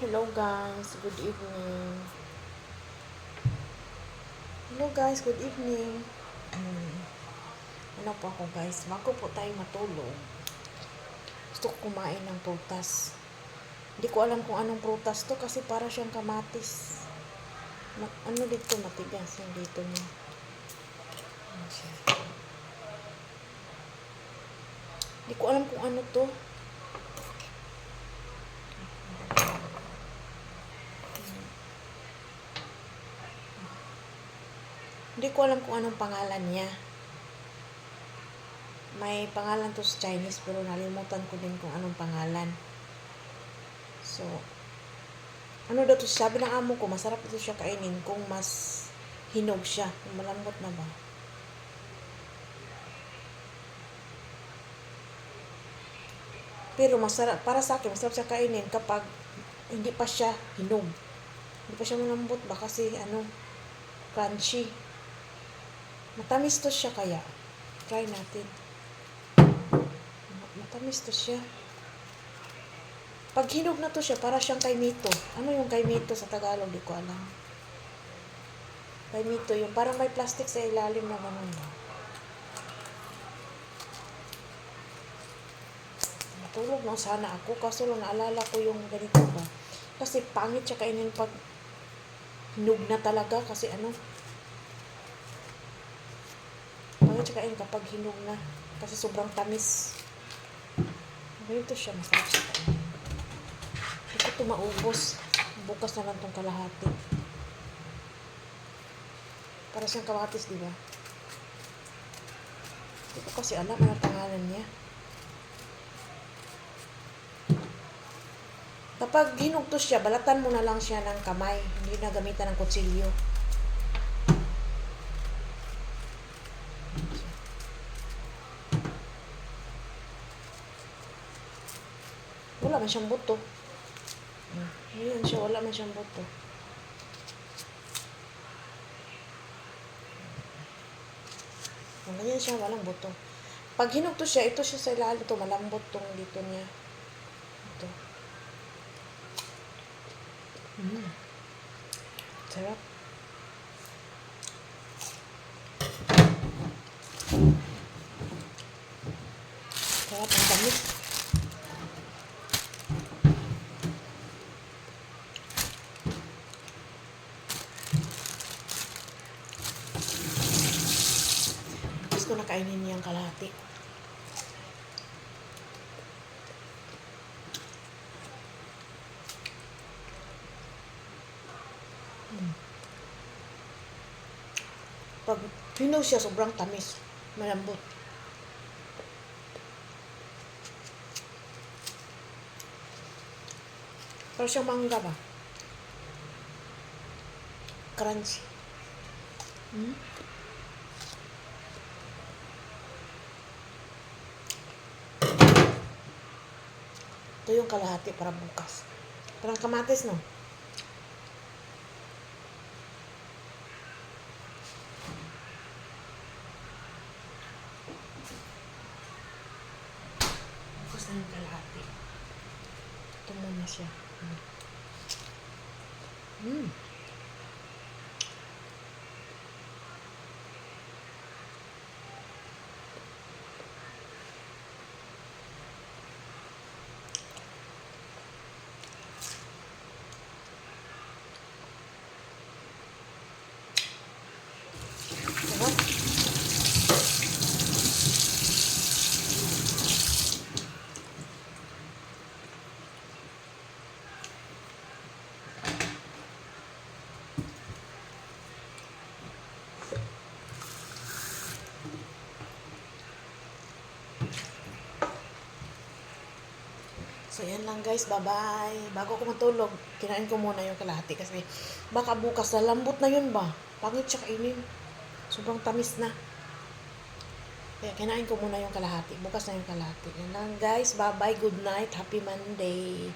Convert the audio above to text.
Hello guys, good evening. Hello guys, good evening. Ano po ako guys, bago po tayo matulog, gusto ko kumain ng prutas. Hindi ko alam kung anong prutas to kasi para siyang kamatis. Ma- ano dito matigas yung dito niya. Ano? Hindi ko alam kung ano to. Hindi ko alam kung anong pangalan niya. May pangalan to sa Chinese pero nalimutan ko din kung anong pangalan. So, ano daw to sabi ng amo ko, masarap ito siya kainin kung mas hinog siya, malambot na ba. Pero masarap, para sa akin, masarap siya kainin kapag hindi pa siya hinog. Hindi pa siya malambot ba kasi ano, crunchy. Matamis to siya kaya. Try natin. Matamis to siya. Pag hinog na to siya, para siyang kay Mito. Ano yung kay Mito sa Tagalog? Di ko alam. Kay yung parang may plastic sa ilalim na ganun ba? Matulog lang sana ako, kaso lang naalala ko yung ganito ba. Kasi pangit siya kainin pag hinog na talaga kasi ano, kainin kapag hinog na kasi sobrang tamis. Ganito siya, masarap siya kainin. Hindi ko maubos. Bukas na lang itong kalahati. Para siyang kamatis, di ba? Hindi ko kasi alam ano pangalan niya. Kapag hinugto siya, balatan mo na lang siya ng kamay. Hindi na gamitan ng kutsilyo. Wala man siyang buto. Ayan siya, wala man siyang buto. Ganyan siya, walang buto. Pag hinugto siya, ito siya sa ilalim, ito malambot tong dito niya. Ito. Mm. Sarap. Sarap ang tamis. Gusto na kainin niyang kalahati. Mm. Pag hinog siya, sobrang tamis. Malambot. Pero siyang mangga ba? Crunchy. Hmm? Ito yung kalahati para bukas. Parang kamatis, no? Bukas na yung kalahati. Ito muna siya. Mm. Sarap. So, yan lang guys. Bye-bye. Bago ko matulog, kinain ko muna yung kalahati kasi baka bukas na lambot na yun ba? Pangit siya kainin. Sobrang tamis na. Kaya kinain ko muna yung kalahati. Bukas na yung kalahati. Yan lang guys. Bye-bye. Good night. Happy Monday.